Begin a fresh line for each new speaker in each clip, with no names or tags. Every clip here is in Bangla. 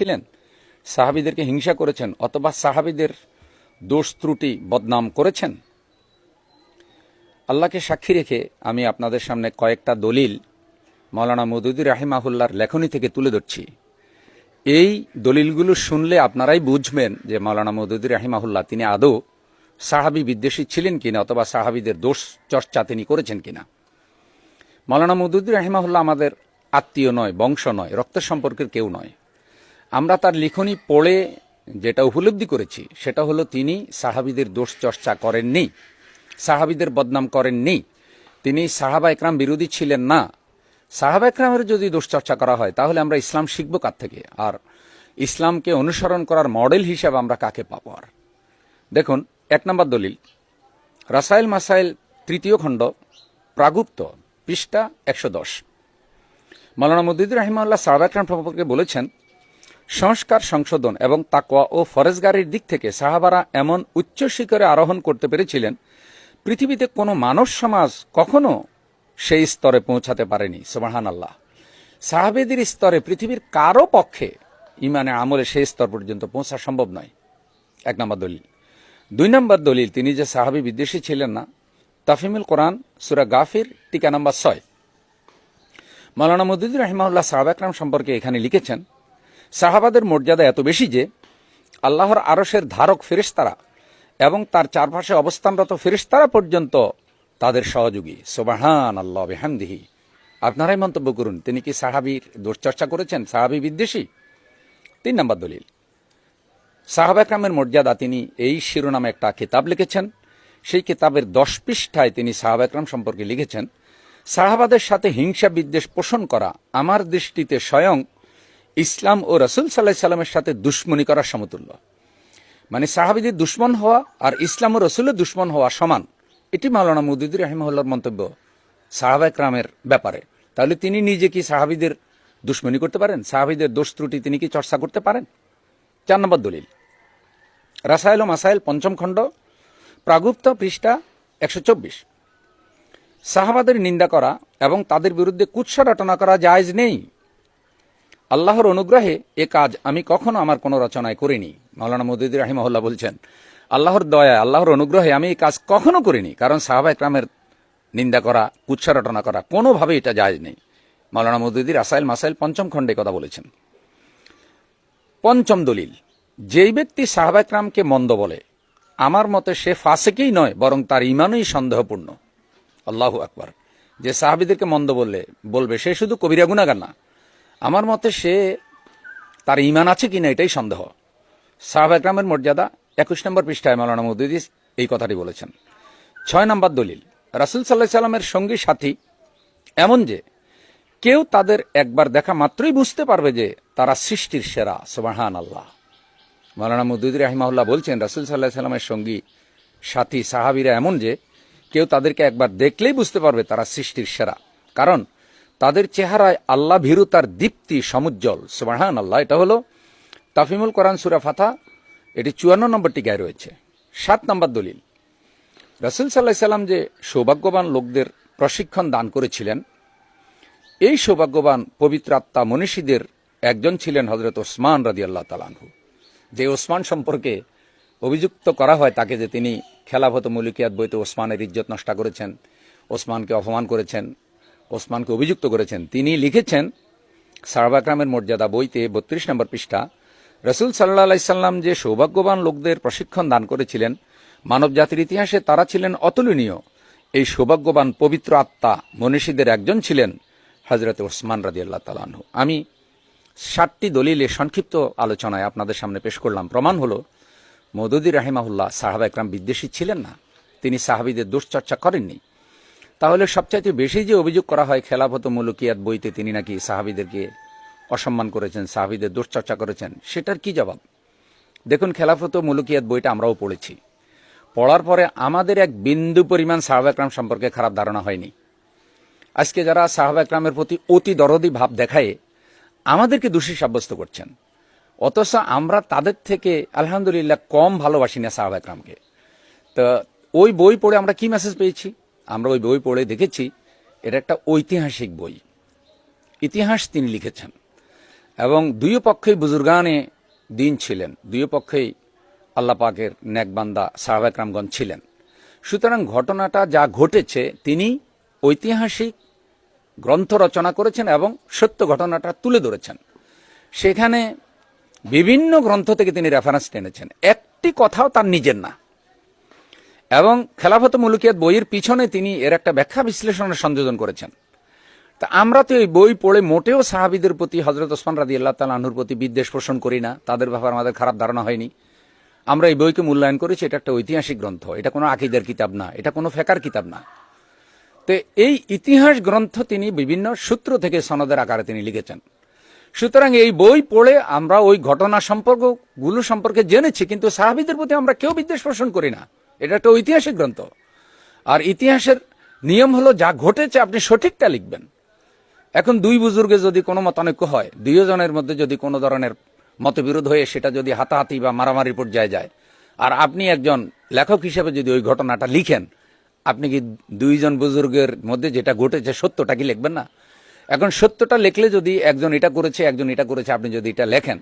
ছিলেন সাহাবিদেরকে হিংসা করেছেন অথবা সাহাবিদের দোষ ত্রুটি বদনাম করেছেন? আল্লাহকে সাক্ষী রেখে আমি আপনাদের সামনে কয়েকটা দলিল মৌলানা মদুদি রাহিমাহুল্লার লেখনী থেকে তুলে ধরছি। এই দলিলগুলো শুনলে আপনারাই বুঝবেন যে মৌলানা মদুদি রাহিমাহুল্লাহ তিনি আদৌ সাহাবি বিদ্বেষী ছিলেন কিনা অথবা সাহাবিদের দোষ চর্চা তিনি করেছেন কিনা। মৌলানা মদুদি রাহিমাহুল্লাহ আমাদের আত্মীয় নয়, বংশ নয়, রক্ত সম্পর্কের কেউ নয়। আমরা তার লিখনী পড়ে যেটা উপলব্ধি করেছি, সেটা হলো তিনি সাহাবিদের দোষ চর্চা করেননি, সাহাবিদের বদনাম করেননি, তিনি সাহাবা একরাম বিরোধী ছিলেন না। সাহাবা একরামের যদি দোষ চর্চা করা হয়, তাহলে আমরা ইসলাম শিখব কার থেকে? আর ইসলামকে অনুসরণ করার মডেল হিসাবে আমরা কাকে পাবো আর? দেখুন, এক নম্বর দলিল। রাসাইল মাসাইল তৃতীয় খণ্ড, প্রাগুপ্ত, পৃষ্ঠা একশো দশ। মালানা মদিদুর রহিমাল্লাহ সাহাবা একরাম সম্পর্কে বলেছেন সংস্কার, সংশোধন এবং তাকোয়া ও ফরেজগারির দিক থেকে সাহাবারা এমন উচ্চ শিখরে আরোহণ করতে পেরেছিলেন, পৃথিবীতে কোনো মানব সমাজ কখনো সেই স্তরে পৌঁছাতে পারেনি সোবাহান আল্লাহ সাহাবেদের স্তরে পৃথিবীর কারও পক্ষে ইমানে আমলে সেই স্তর পর্যন্ত পৌঁছা সম্ভব নয়। এক নম্বর দলিল। দুই নম্বর দলিল, তিনি যে সাহাবি বিদ্বেষী ছিলেন না তাফিমুল কোরআন, সুরা গাফির, টিকা নম্বর ছয়। মৌলানা মদুদুর রহিমাউল্লাহ সাহাব একরাম সম্পর্কে এখানে লিখেছেন সাহাবাদের মর্যাদা এত বেশি যে আল্লাহর আরসের ধারক ফেরিস্তারা এবং তার চারপাশে অবস্থানরত ফেরিস্তারা পর্যন্ত তাদের সহযোগী। সোবাহান আল্লাহ বেহামদিহি আপনারাই মন্তব্য করুন। তিনি কি সাহাবির দোষচর্চা করেছেন? সাহাবি বিদ্বেষী? তিন নম্বর দলিল। সাহাব একরামের মর্যাদা তিনি এই শিরোনামে একটা কিতাব লিখেছেন। সেই কিতাবের দশ পৃষ্ঠায় তিনি সাহাব একরাম সম্পর্কে লিখেছেন, সাহাবাদের সাথে হিংসা বিদ্বেষ পোষণ করা আমার দৃষ্টিতে স্বয়ং ইসলাম ও রসুল সাল্লাহ সাল্লামের সাথে দুশ্মনী করার সমতুল্য। মানে সাহাবিদের দুশ্মন হওয়া আর ইসলাম ও রসুলের দুশ্মন হওয়া সমান, এটি মাওলানা মুদুদুর রহিমহল্লার মন্তব্য সাহাবা একরামের ব্যাপারে। তাহলে তিনি নিজে কি সাহাবিদের দুশ্মনী করতে পারেন? সাহাবিদের দোষ ত্রুটি তিনি কি চর্চা করতে পারেন? চার নম্বর দলিল। রাসায়ল ও মাসাইল পঞ্চম খণ্ড, প্রাগুপ্ত পৃষ্ঠা একশো চব্বিশ। সাহাবাদের নিন্দা করা এবং তাদের বিরুদ্ধে কুৎসা রটনা করা জায়জ নেই। আল্লাহর অনুগ্রহে এ কাজ আমি কখনো আমার কোনো রচনায় করিনি। মাওলানা মদুদ রাহিমহল্লা বলছেন, আল্লাহর দয়া আল্লাহর অনুগ্রহে আমি এই কাজ কখনো করিনি, কারণ সাহাবা একরামের নিন্দা করা, কুৎসা রটনা করা কোনোভাবে এটা জায়জ নেই। মাওলানা মদুদির আসাইল মাসাইল পঞ্চম খণ্ডে কথা বলেছেন। পঞ্চম দলিল, যেই ব্যক্তি সাহাবা একরামকে মন্দ বলে, আমার মতে সে ফাঁসেকেই নয়, বরং তার ইমানই সন্দেহপূর্ণ। আল্লাহ আকবার। যে সাহাবিদেরকে মন্দ বললে, বলবে, সে শুধু কবিরা গুণাগার না আমার মতে সে তার ইমান আছে কিনা এটাই সন্দেহ। সাহাব একরামের মর্যাদা একুশ নম্বর পৃষ্ঠায় মালানা মদুদিস এই কথাটি বলেছেন। ছয় নম্বর দলিল, রাসুল সাল্লাহ সাল্লামের সঙ্গী সাথী এমন যে, কেউ তাদের একবার দেখা মাত্রই বুঝতে পারবে যে তারা সৃষ্টির সেরা সোবাহান আল্লাহ মালানা মদুদ রাহিমাহুল্লাহ বলছেন, রাসুল সাল্লাহ সাল্লামের সঙ্গী সাথী, সাহাবিরা এমন যে, কেউ তাদেরকে একবার দেখলেই বুঝতে পারবে তারা সৃষ্টির সেরা। কারণ তাদের চেহারায় আল্লাহ ভীরুতার দীপ্তি সমুজ্জ্বল। সুবাহান আল্লাহ এটা হলো তাফিমুল কোরআন সুরা ফাথা এটি চুয়ান্ন নম্বর টিকায় রয়েছে। সাত নম্বর দলিল। রাসুল সাল্লাহ সাল্লাম যে সৌভাগ্যবান লোকদের প্রশিক্ষণ দান করেছিলেন, এই সৌভাগ্যবান পবিত্র আত্মা মনীষীদের একজন ছিলেন হজরত ওসমান রাজি আল্লাহ তালানহু যে ওসমান সম্পর্কে অভিযুক্ত করা হয় তাকে যে তিনি খেলাফত, মলিকিয়াত বইতে ওসমানের ইজ্জত নষ্ট করেছেন, ওসমানকে অপমান করেছেন ওসমানকে অভিযুক্ত করেছেন। তিনি লিখেছেন সারবাকরামের মর্যাদা বইতে বত্রিশ নম্বর পৃষ্ঠা, রসুল সাল্লাহ আলাইসাল্লাম যে সৌভাগ্যবান লোকদের প্রশিক্ষণ দান করেছিলেন মানব জাতির ইতিহাসে তারা ছিলেন অতুলনীয়। এই সৌভাগ্যবান পবিত্র আত্মা মনীষীদের একজন ছিলেন হজরত ওসমান রাজি আল্লাহ তালাহু আমি ষাটটি দলিলে সংক্ষিপ্ত আলোচনায় আপনাদের সামনে পেশ করলাম। প্রমাণ হল, মদুদি রাহিমাহুল্লাহ সাহাবা একরাম বিদ্বেষী ছিলেন না। তিনি সাহাবিদের দুশ্চর্চা করেননি। তাহলে সবচাইতে বেশি যে অভিযোগ করা হয় খেলাফত মুলুকিয়াত বইতে তিনি নাকি সাহাবিদেরকে অসম্মান করেছেন, সাহাবিদের দুশ্চর্চা করেছেন, সেটার কি জবাব? দেখুন, খেলাফত মুলুকিয়াত বইটা আমরাও পড়েছি। পড়ার পরে আমাদের এক বিন্দু পরিমাণ সাহাবা একরাম সম্পর্কে খারাপ ধারণা হয়নি। আজকে যারা সাহাবা একরামের প্রতি অতি দরদি ভাব দেখায়, আমাদেরকে দোষী সাব্যস্ত করছেন। অথচ আমরা তাদের থেকে আলহামদুলিল্লাহ কম ভালোবাসি না সাহাবা একরামকে। তো ওই বই পড়ে আমরা কি মেসেজ পেয়েছি? আমরা ওই বই পড়ে দেখেছি, এটা একটা ঐতিহাসিক বই। ইতিহাস তিনি লিখেছেন। এবং দুই পক্ষেই বুজুর্গানে দিন ছিলেন, দুই পক্ষেই আল্লাহ পাকের নেকবান্দা সাহাবাকরামগঞ্জ ছিলেন। সুতরাং ঘটনাটা যা ঘটেছে, তিনি ঐতিহাসিক গ্রন্থ রচনা করেছেন এবং সত্য ঘটনাটা তুলে ধরেছেন। সেখানে বিভিন্ন গ্রন্থ থেকে তিনি রেফারেন্স টেনেছেন একটি কথাও তার নিজের না। এবং খেলাফত মুলুকিয়াত বইয়ের পিছনে তিনি এর একটা ব্যাখ্যা বিশ্লেষণের সংযোজন করেছেন। তা আমরা তো এই বই পড়ে মোটেও সাহাবিদের প্রতি হজরত ওসমান রাদি আল্লাহ তাল আনুর প্রতি বিদ্বেষ পোষণ করি না। তাদের ব্যাপারে আমাদের খারাপ ধারণা হয়নি। আমরা এই বইকে মূল্যায়ন করেছি, এটা একটা ঐতিহাসিক গ্রন্থ। এটা কোনো আকিদের কিতাব না, এটা কোনো ফেকার কিতাব না। তো এই ইতিহাস গ্রন্থ তিনি বিভিন্ন সূত্র থেকে সনদের আকারে তিনি লিখেছেন। সুতরাং এই বই পড়ে আমরা ওই ঘটনা সম্পর্কগুলো সম্পর্কে জেনেছি, কিন্তু সাহাবিদের প্রতি আমরা কেউ বিদ্বেষ পোষণ করি না। এটা একটা ঐতিহাসিক গ্রন্থ। আর ইতিহাসের নিয়ম হলো যা ঘটেছে আপনি সঠিকটা লিখবেন। এখন দুই বুজুর্গে যদি কোনো মতানৈক্য হয়, দুইজনের মধ্যে যদি কোনো ধরনের মতবিরোধ হয়ে সেটা যদি হাতাহাতি বা মারামারি পর্যায়ে যায়, আর আপনি একজন লেখক হিসেবে যদি ওই ঘটনাটা লিখেন, আপনি কি দুইজন বুজুর্গের মধ্যে যেটা ঘটেছে সত্যটা কি লিখবেন না? এখন সত্যটা লিখলে যদি একজন এটা করেছে, একজন এটা করেছে, আপনি যদি এটা লেখেন,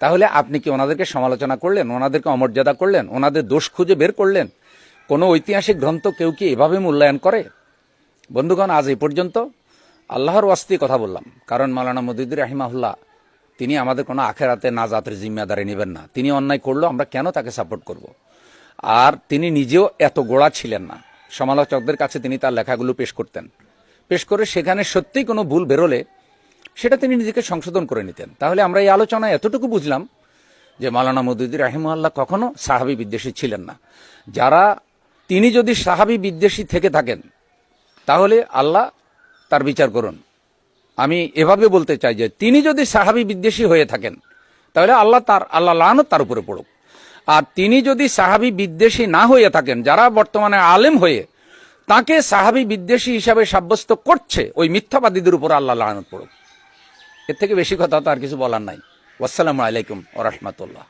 তাহলে আপনি কি ওনাদেরকে সমালোচনা করলেন, ওনাদেরকে অমর্যাদা করলেন, ওনাদের দোষ খুঁজে বের করলেন? কোনো ঐতিহাসিক গ্রন্থ কেউ কি এভাবে মূল্যায়ন করে? বন্ধুগণ, আজ এই পর্যন্ত আল্লাহর ওয়াস্তে কথা বললাম। কারণ মালানা মদিদুর রাহিমাহুল্লাহ, তিনি আমাদের কোনো আখেরাতে নাজাতের জিম্মাদারি নেবেন না। তিনি অন্যায় করল আমরা কেন তাকে সাপোর্ট করব। আর তিনি নিজেও এত গোড়া ছিলেন না। সমালোচকদের কাছে তিনি তার লেখাগুলো পেশ করতেন। পেশ করে সেখানে সত্যিই কোনো ভুল বেরোলে সেটা তিনি নিজেকে সংশোধন করে নিতেন। তাহলে আমরা এই আলোচনায় এতটুকু বুঝলাম যে মালানা মদুদ্দিন রাহিমাল্লাহ কখনো সাহাবি বিদ্বেষী ছিলেন না। যারা তিনি যদি সাহাবি বিদ্বেষী থেকে থাকেন, তাহলে আল্লাহ তার বিচার করুন। আমি এভাবে বলতে চাই যে, তিনি যদি সাহাবি বিদ্বেষী হয়ে থাকেন, তাহলে আল্লাহ তার, আল্লাহ লানত তার উপরে পড়ুক। আর তিনি যদি সাহাবি বিদ্বেষী না হয়ে থাকেন, যারা বর্তমানে আলেম হয়ে, তাকে সাহাবি বিদ্বেষী হিসাবে সাব্যস্ত করছে, ওই মিথ্যাবাদীদের উপর আল্লাহ লানত পড়ুক। এর থেকে বেশি কথা তো আর কিছু বলার নাই। আসসালামু আলাইকুম ও রহমতুল্লাহ।